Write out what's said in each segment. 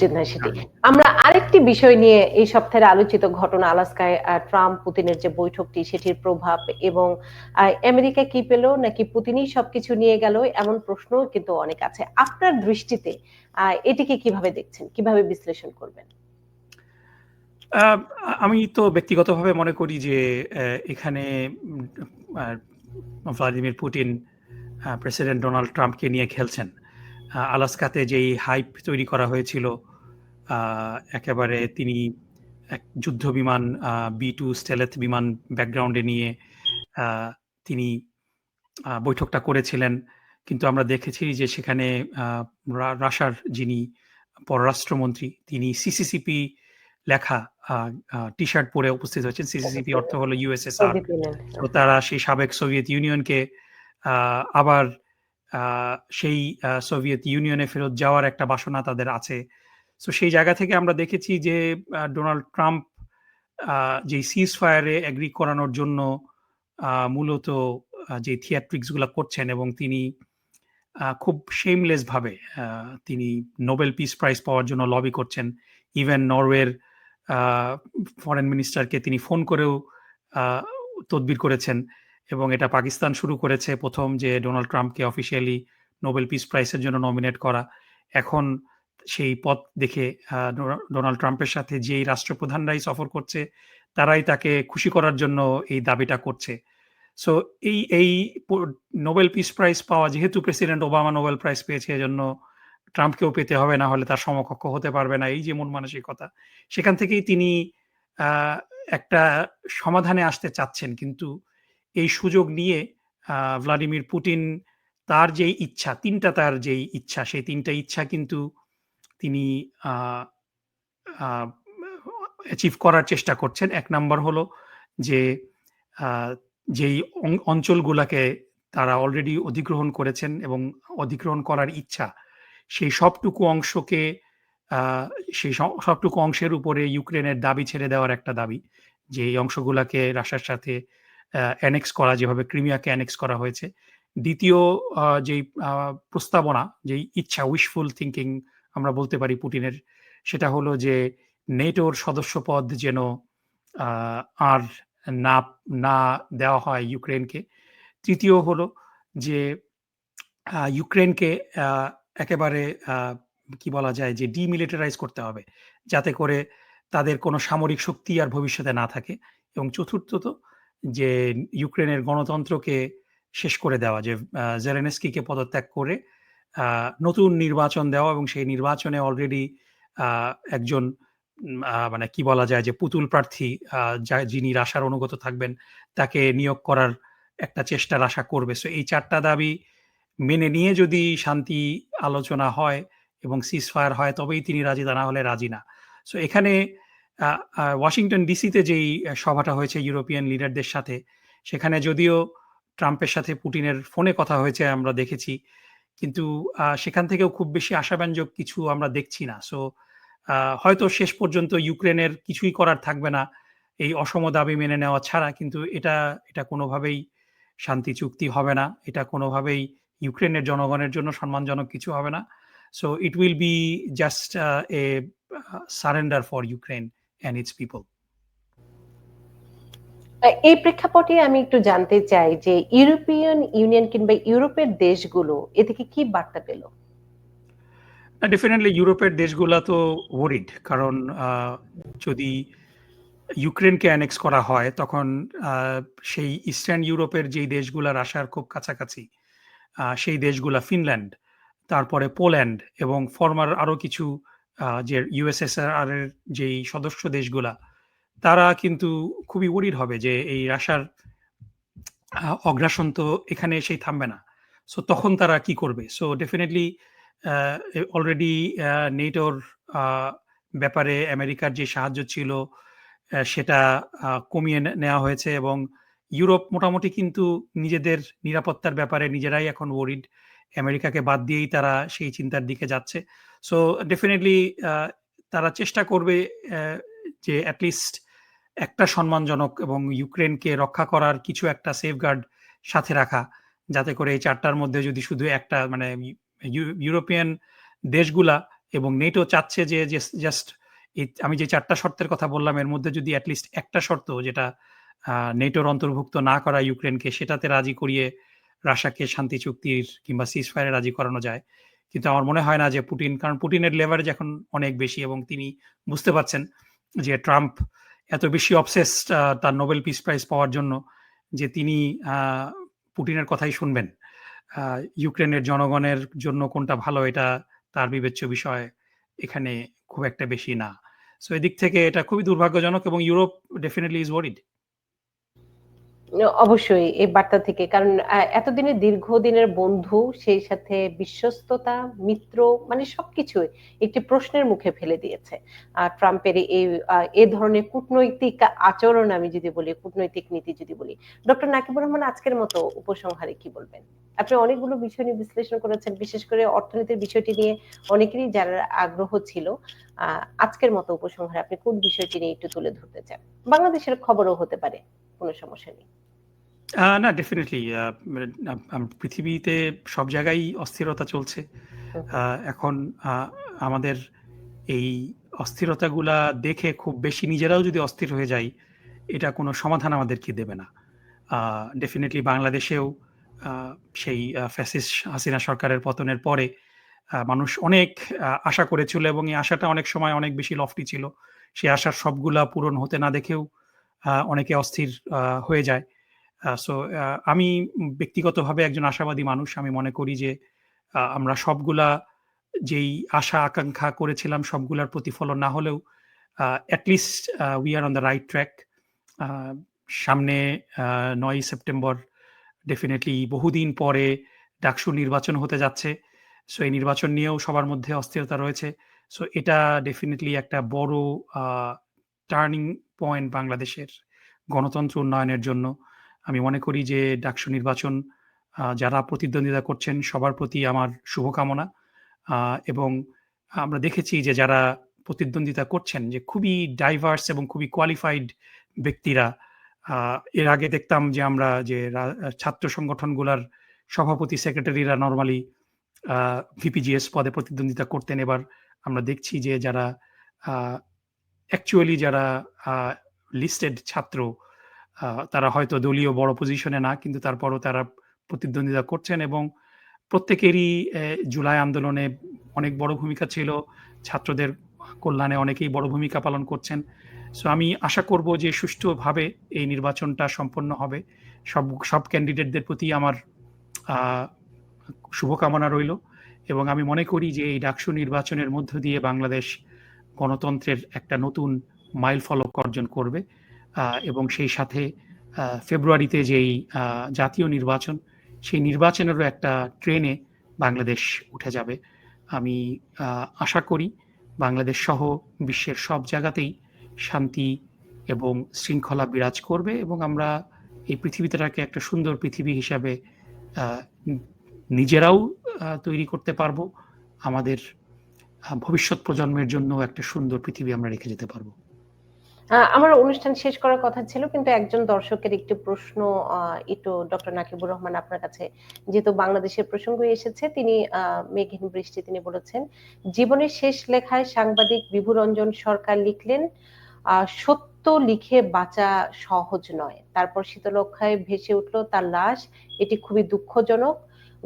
জিতনাই সেটি আমরা আরেকটি বিষয় নিয়ে এই সপ্তাহের আলোচিত ঘটনা, আলাস্কায় ট্রাম্প পুতিনের যে বৈঠকটি, সেটির প্রভাব এবং আমেরিকা কি পেল নাকি পুতিনই সবকিছু নিয়ে গেল এমন প্রশ্ন কিন্তু অনেক আছে। আপনার দৃষ্টিতে এটিকে কীভাবে দেখছেন? কীভাবে বিশ্লেষণ করবেন? আমি তো ব্যক্তিগতভাবে মনে করি যে এখানে ভ্লাদিমির পুতিন প্রেসিডেন্ট ডোনাল্ড ট্রাম্পকে নিয়ে খেলছেন। আলাস্কাতে যেই হাইপ তৈরি করা হয়েছিল একেবারে তিনি এক যুদ্ধ বিমান বি টু স্টেলেথ বিমান ব্যাকগ্রাউন্ডে নিয়ে তিনি বৈঠকটা করেছিলেন। কিন্তু আমরা দেখেছি যে সেখানে রাশার যিনি পররাষ্ট্রমন্ত্রী তিনি সিসিসিপি লেখা টি শার্ট পরে উপস্থিত হয়েছেন। সিসিসিপি অর্থ হলো ইউএসএসআর তো তারা সেই সাবেক সোভিয়েত ইউনিয়নকে আবার সেই সোভিয়েত ইউনিয়নে ফেরত যাওয়ার একটা বাসনা তাদের আছে। তো সেই জায়গা থেকে আমরা দেখেছি যে ডোনাল্ড ট্রাম্প যে সিজ ফায়ারে এগ্রি করানোর জন্য মূলত যে থিয়েট্রিক্সগুলা করছেন এবং তিনি খুব শেমলেস ভাবে আহ, তিনি নোবেল পিস প্রাইজ পাওয়ার জন্য লবি করছেন। ইভেন নরওয়ের ফরেন মিনিস্টারকে তিনি ফোন করেও তদবির করেছেন। এবং এটা পাকিস্তান শুরু করেছে প্রথম যে ডোনাল্ড ট্রাম্পকে অফিসিয়ালি নোবেল পিস প্রাইজের জন্য নমিনেট করা। এখন সেই পথ দেখে ডোনাল্ড ট্রাম্পের সাথে যেই রাষ্ট্রপ্রধানরাই সফর করছে, তারাই তাকে খুশি করার জন্য এই দাবিটা করছে। সো এই এই নোবেল পিস প্রাইজ পাওয়া, যেহেতু প্রেসিডেন্ট ওবামা নোবেল প্রাইজ পেয়েছে, এজন্য ট্রাম্পকেও পেতে হবে, না হলে তার সমকক্ষ হতে পারবে না, এই যে মন মানসিকতা। সেখান থেকেই তিনি একটা সমাধানে আসতে চাচ্ছেন, কিন্তু এই সুযোগ নিয়ে ভ্লাদিমির পুতিন তার যে ইচ্ছা, তিনটা তার যেই ইচ্ছা, সেই তিনটা ইচ্ছা কিন্তু তিনি অ্যাচিভ করার চেষ্টা করছেন। এক নাম্বার হলো যে যেই অঞ্চলগুলাকে তারা অলরেডি অধিগ্রহণ করেছেন এবং অধিগ্রহণ করার ইচ্ছা, সেই সবটুকু অংশকে সেই সবটুকু অংশের উপরে ইউক্রেনের দাবি ছেড়ে দেওয়ার একটা দাবি, যে এই অংশগুলাকে রাশিয়ার সাথে অ্যানেক্স করা, যেভাবে ক্রিমিয়াকে অ্যানেক্স করা হয়েছে। দ্বিতীয় যেই প্রস্তাবনা, যেই ইচ্ছা উইশফুল থিঙ্কিং আমরা বলতে পারি পুটিনের, সেটা হলো যে নেটোর সদস্যপদ যেন আর না না দেওয়া হয় ইউক্রেনকে। তৃতীয় হলো যে ইউক্রেনকে একেবারে কি বলা যায় যে ডিমিলিটারাইজ করতে হবে, যাতে করে তাদের কোনো সামরিক শক্তি আর ভবিষ্যতে না থাকে। এবং চতুর্থত যে ইউক্রেনের গণতন্ত্রকে শেষ করে দেওয়া, যে জেলেনস্কিকে পদত্যাগ করে নতুন নির্বাচন দেওয়া এবং সেই নির্বাচনে অলরেডি একজন মানে কি বলা যায় যে পুতুল প্রার্থী যিনি রাশার অনুগত থাকবেন, তাকে নিয়োগ করার একটা চেষ্টার আশা করবে। সো এই চারটা দাবি মেনে নিয়ে যদি শান্তি আলোচনা হয় এবং সিজ ফায়ার হয়, তবেই তিনি রাজি তা না হলে রাজি না। সো এখানে ওয়াশিংটন ডিসিতে যেই সভাটা হয়েছে ইউরোপিয়ান লিডারদের সাথে, সেখানে যদিও ট্রাম্পের সাথে পুটিনের ফোনে কথা হয়েছে, আমরা দেখেছি। কিন্তু সেখান থেকেও খুব বেশি আশাব্যঞ্জক কিছু আমরা দেখছি না। সো হয়তো শেষ পর্যন্ত ইউক্রেনের কিছুই করার থাকবে না, এই অসম দাবি মেনে নেওয়া ছাড়া, কিন্তু এটা এটা কোনোভাবেই শান্তি চুক্তি হবে না। এটা কোনোভাবেই ইউক্রেনের জনগণের জন্য সম্মানজনক কিছু হবে না। So it will be just a surrender for Ukraine and its people এই প্রেক্ষাপটে আমি একটু জানতে চাই যে ইউরোপিয়ান ইউনিয়ন কিংবা ইউরোপের দেশগুলো এ থেকে কি বার্তা পেল? ডেফিনেটলি ইউরোপের দেশগুলো তো ওরিড কারণ যদি ইউক্রেনকে অ্যানেক্স করা হয় তখন আহ, সেই ইস্টার্ন ইউরোপের যেই দেশগুলা রাশিয়ার খুব কাছাকাছি সেই দেশগুলা ফিনল্যান্ড তারপরে পোল্যান্ড এবং ফর্মার আরও কিছু আহ, যে ইউএসএসআর এর যেই সদস্য দেশগুলা, তারা কিন্তু খুবই ওরিড হবে যে এই রাশার অগ্রাসন তো এখানে এসেই থামবে না। সো তখন তারা কি করবে? সো ডেফিনেটলি অলরেডি নেটোর ব্যাপারে আমেরিকার যে সাহায্য ছিল সেটা কমিয়ে নেওয়া হয়েছে এবং ইউরোপ মোটামুটি কিন্তু নিজেদের নিরাপত্তার ব্যাপারে নিজেরাই এখন ওরিড আমেরিকাকে বাদ দিয়েই তারা সেই চিন্তার দিকে যাচ্ছে। সো ডেফিনেটলি তারা চেষ্টা করবে যে অ্যাটলিস্ট একটা সম্মানজনক এবং ইউক্রেনকে রক্ষা করার কিছু একটা সেফগার্ড সাথে রাখা, যাতে করে এই চারটার মধ্যে যদি শুধু একটা মানে ইউরোপিয়ান দেশগুলা এবং নেটো চাচ্ছে যে জাস্ট আমি যে চারটা শর্তের কথা বললাম, এর মধ্যে যদি অ্যাটলিস্ট একটা শর্ত যেটা নেটোর অন্তর্ভুক্ত না করা ইউক্রেনকে, সেটাতে রাজি করিয়ে রাশিয়াকে শান্তি চুক্তির কিংবা সিজ ফায়ারে রাজি করানো যায়। কিন্তু আমার মনে হয় না যে পুটিন, কারণ পুটিনের লেভারেজ এখন অনেক বেশি এবং তিনি বুঝতে পারছেন যে ট্রাম্প এত বেশি অবসেস তার নোবেল পিস প্রাইজ পাওয়ার জন্য যে তিনি পুটিনের কথাই শুনবেন। ইউক্রেনের জনগণের জন্য কোনটা ভালো এটা তার বিবেচ্য বিষয় এখানে খুব একটা বেশি না। সো এদিক থেকে এটা খুবই দুর্ভাগ্যজনক এবং ইউরোপ ডেফিনেটলি ইজ ওয়ারিড অবশ্যই এই বার্তা থেকে। কারণ এতদিনের দীর্ঘদিনের বন্ধু, সেই সাথে বিশ্বস্ততা, মিত্র মানে সবকিছু একটি প্রশ্নের মুখে ফেলে দিয়েছে। আর ট্রাম্পের এই এ ধরনের কূটনৈতিক আচরণ আমি যদি বলি, কূটনৈতিক নীতি যদি বলি, ডক্টর নাকিবুর রহমান আজকের মতো উপসংহারে কি বলবেন? আপনি অনেকগুলো বিষয় নিয়ে বিশ্লেষণ করেছেন, বিশেষ করে অর্থনীতির বিষয়টি নিয়ে অনেকেরই যার আগ্রহ ছিল আজকের মতো উপসংহারে আপনি কোন বিষয়টি নিয়ে একটু তুলে ধরতে চান? বাংলাদেশের খবরও হতে পারে। কোনো সমস্যা নেই। না ডেফিনেটলি পৃথিবীতে সব জায়গায় অস্থিরতা চলছে। এখন আমাদের এই অস্থিরতাগুলা দেখে খুব বেশি নিজেরাও যদি অস্থির হয়ে যাই এটা কোনো সমাধান আমাদেরকে দেবে না। ডেফিনেটলি বাংলাদেশেও সেই ফ্যাসিস হাসিনা সরকারের পতনের পরে মানুষ অনেক আশা করেছিল এবং এই আশাটা অনেক সময় অনেক বেশি লফটি ছিল। সেই আশার সবগুলা পূরণ হতে না দেখেও অনেকে অস্থির হয়ে যায়। সো আমি ব্যক্তিগতভাবে একজন আশাবাদী মানুষ। আমি মনে করি যে আমরা সবগুলা যেই আশা, আকাঙ্ক্ষা করেছিলাম, সবগুলার প্রতিফলন না হলেও at least we are on the right track সামনে নয় সেপ্টেম্বর ডেফিনেটলি বহুদিন পরে ডাকসু নির্বাচন হতে যাচ্ছে। সো এই নির্বাচন নিয়েও সবার মধ্যে অস্থিরতা রয়েছে। সো এটা ডেফিনেটলি একটা বড় টার্নিং পয়েন্ট বাংলাদেশের গণতন্ত্র উন্নয়নের জন্য। আমি মনে করি যে ডাকসু নির্বাচন যারা প্রতিদ্বন্দ্বিতা করছেন সবার প্রতি আমার শুভকামনা। এবং আমরা দেখেছি যে যারা প্রতিদ্বন্দ্বিতা করছেন যে খুবই ডাইভার্স এবং খুবই কোয়ালিফাইড ব্যক্তিরা এর আগে দেখতাম যে আমরা যে ছাত্র সংগঠনগুলার সভাপতি সেক্রেটারিরা নর্মালি ভিপিজিএস পদে প্রতিদ্বন্দ্বিতা করতেন। এবার আমরা দেখছি যে যারা অ্যাকচুয়ালি যারা লিস্টেড ছাত্র তারা হয়তো দলীয় বড় পজিশনে না, কিন্তু তারপরও তারা প্রতিদ্বন্দ্বিতা করছেন এবং প্রত্যেকেরই জুলাই আন্দোলনে অনেক বড় ভূমিকা ছিল। ছাত্রদের কল্যাণে অনেকেই বড় ভূমিকা পালন করছেন। সো আমি আশা করব যে সুষ্ঠুভাবে এই নির্বাচনটা সম্পন্ন হবে। সব সব ক্যান্ডিডেটদের প্রতি আমার শুভকামনা রইল এবং আমি মনে করি যে এই ডাকসু নির্বাচনের মধ্য দিয়ে বাংলাদেশ গণতন্ত্রের একটা নতুন মাইল ফলক অর্জন করবে এবং সেই সাথে ফেব্রুয়ারিতে যেই জাতীয় নির্বাচন, সেই নির্বাচনেরও একটা ট্রেনে বাংলাদেশ উঠে যাবে। আমি আশা করি বাংলাদেশ সহ বিশ্বের সব জায়গাতেই শান্তি এবং শৃঙ্খলা বিরাজ করবে এবং আমরা এই পৃথিবীটাকে একটা সুন্দর পৃথিবী হিসাবে নিজেরাও তৈরি করতে পারব। আমাদের ভবিষ্যৎ প্রজন্মের জন্য একটা সুন্দর পৃথিবী আমরা রেখে যেতে পারব। আমার অনুষ্ঠান শেষ করার কথা ছিল, কিন্তু একজন দর্শকের একটি প্রশ্ন একটু ডক্টর নাকিবুর রহমান আপনার কাছে। যেহেতু বাংলাদেশের প্রসঙ্গ এসেছে, তিনি মেঘহীন বৃষ্টি তিনি বলেছেন, জীবনের শেষ লেখায় সাংবাদিক বিভুরঞ্জন সরকার লিখলেন সত্য লিখে বাঁচা সহজ নয়। তারপর শীতলক্ষায় ভেসে উঠল তার লাশ। এটি খুবই দুঃখজনক।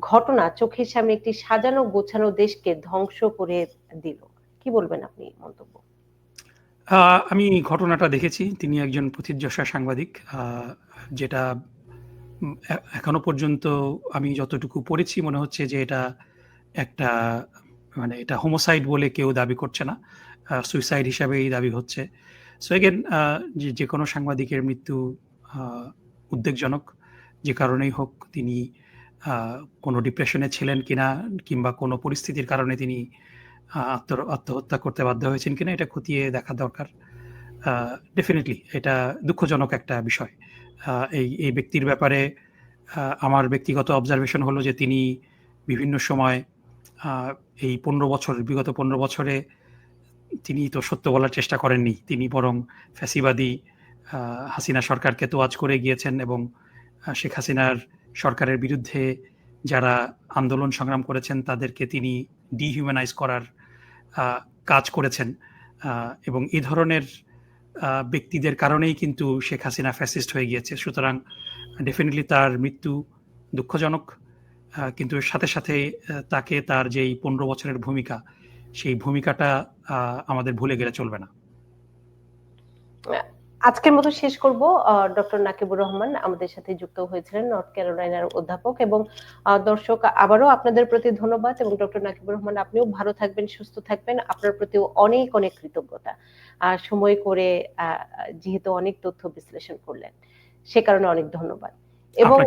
ঘটনা চোখের সামনে একটি সাজানো গোছানো দেশকে ধ্বংস করে দিল। কি বলবেন আপনি মন্তব্য? আমি ঘটনাটা দেখেছি। তিনি একজন প্রথিতযশা সাংবাদিক। যেটা এখনও পর্যন্ত আমি যতটুকু পড়েছি, মনে হচ্ছে যে এটা একটা মানে এটা হোমোসাইড বলে কেউ দাবি করছে না। সুইসাইড হিসাবেই দাবি হচ্ছে। সো এগেন যে যে কোনো সাংবাদিকের মৃত্যু উদ্বেগজনক। যে কারণেই হোক, তিনি কোনো ডিপ্রেশনে ছিলেন কিনা কিংবা কোনো পরিস্থিতির কারণে তিনি আত্ম আত্মহত্যা করতে বাধ্য হয়েছেন কিনা এটা খতিয়ে দেখা দরকার। ডেফিনেটলি এটা দুঃখজনক একটা বিষয়। এই এই ব্যক্তির ব্যাপারে আমার ব্যক্তিগত অবজারভেশন হলো যে তিনি বিভিন্ন সময় এই পনেরো বছর, বিগত পনেরো বছরে তিনি তো সত্য বলার চেষ্টা করেননি। তিনি বরং ফ্যাসিবাদী হাসিনা সরকারকে তোয়াজ করে গিয়েছেন এবং শেখ হাসিনার সরকারের বিরুদ্ধে যারা আন্দোলন সংগ্রাম করেছেন, তাদেরকে তিনি ডিহিউম্যানাইজ করার কাজ করেছেন। এবং এই ধরনের ব্যক্তিদের কারণেই কিন্তু শেখ হাসিনা ফ্যাসিস্ট হয়ে গিয়েছে। সুতরাং ডেফিনেটলি তার মৃত্যু দুঃখজনক কিন্তু সাথে সাথে তাকে তার যেই পনেরো বছরের ভূমিকা, সেই ভূমিকাটা আমাদের ভুলে গেলে চলবে না। আজকের মতো শেষ করব। ডক্টর নাকিবুর রহমান আমাদের সাথে যুক্ত হয়েছিলেন নর্থ ক্যারোলাইনার অধ্যাপক এবং দর্শক আবারও আপনাদের প্রতি ধন্যবাদ এবং ডক্টর নাকিবুর রহমান আপনিও ভালো থাকবেন, সুস্থ থাকবেন। আপনার প্রতিও অনেক অনেক কৃতজ্ঞতা। সময় করে যেহেতু অনেক তথ্য বিশ্লেষণ করলেন, সে কারণে অনেক ধন্যবাদ। এবং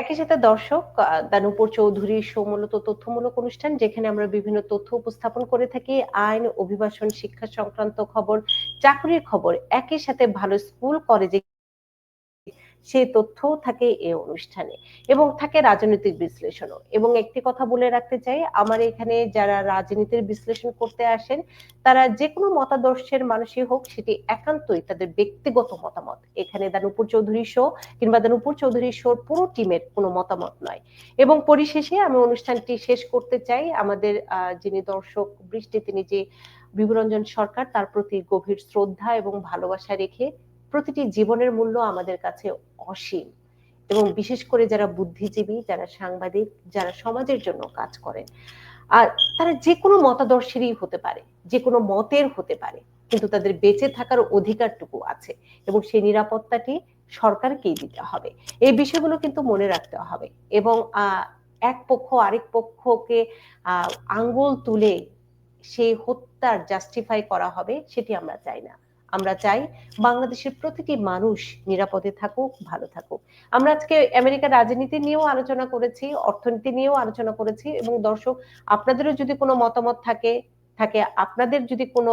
একই সাথে দর্শক দানুপুর চৌধুরী মূলত তথ্যমূলক অনুষ্ঠান, যেখানে আমরা বিভিন্ন তথ্য উপস্থাপন করে থাকি, আইন, অভিবাসন, শিক্ষা সংক্রান্ত খবর, চাকরির খবর। একই সাথে ভালো স্কুল, কলেজে সেই তথ্যও থাকে এই অনুষ্ঠানে এবং থাকে রাজনৈতিক বিশ্লেষণও। এবং একটি কথা বলে রাখতে চাই, আমার এখানে যারা রাজনীতির বিশ্লেষণ করতে আসেন, তারা যে কোনো মতাদর্শের মানুষই হোক, সেটি একান্তই তাদের ব্যক্তিগত মতামত। এখানে দানুপুর চৌধুরী শো কিংবা দানুপুর চৌধুরী শোর পুরো টিমের কোনো মতামত নয়। এবং পরিশেষে আমি অনুষ্ঠানটি শেষ করতে চাই। আমাদের যিনি দর্শক বৃষ্টি, তিনি যে বিভুরঞ্জন সরকার, তার প্রতি গভীর শ্রদ্ধা এবং ভালোবাসা রেখে প্রতিটি জীবনের মূল্য আমাদের কাছে অসীম। এবং বিশেষ করে যারা বুদ্ধিজীবী যারা সাংবাদিক যারা সমাজের জন্য কাজ করেন আর তারা যে কোনো মতাদর্শেরই হতে পারে যে কোনো মতের হতে পারে কিন্তু তাদের বেঁচে থাকার অধিকারটুকু আছে এবং সেই নিরাপত্তাটি সরকারকেই দিতে হবে। এই বিষয়গুলো কিন্তু মনে রাখতে হবে এবং আহ, এক পক্ষ আরেক পক্ষকে আহ, আঙ্গুল তুলে সেই হত্যার জাস্টিফাই করা হবে সেটি আমরা চাই না। আমরা চাই বাংলাদেশের প্রতিটি মানুষ নিরাপদে থাকুক, ভালো থাকুক। আমরা আজকে আমেরিকার রাজনীতি নিয়েও আলোচনা করেছি, অর্থনীতি নিয়েও আলোচনা করেছি এবং দর্শক, আপনাদেরও যদি কোনো মতামত থাকে থাকে আপনাদের যদি কোনো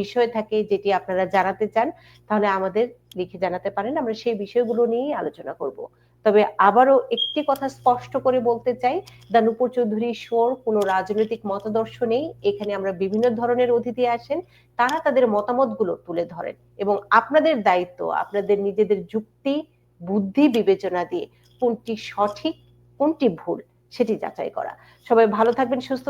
বিষয় থাকে যেটি আপনারা জানাতে চান, তাহলে আমাদের লিখে জানাতে পারেন। আমরা সেই বিষয়গুলো নিয়েই আলোচনা করব। তবে আবারও একটি কথা স্পষ্ট করে বলতে চাই দানুপুর চৌধুরী শোর, কোনো রাজনৈতিক মতাদর্শ নেই। এখানে আমরা বিভিন্ন ধরনের অতিথি আসেন, তারা তাদের মতামতগুলো তুলে ধরেন এবং আপনাদের দায়িত্ব, আপনাদের নিজেদের যুক্তি, বুদ্ধি বিবেচনা দিয়ে কোনটি সঠিক, কোনটি ভুল, সেটি যাচাই করা। সবাই ভালো থাকবেন, সুস্থ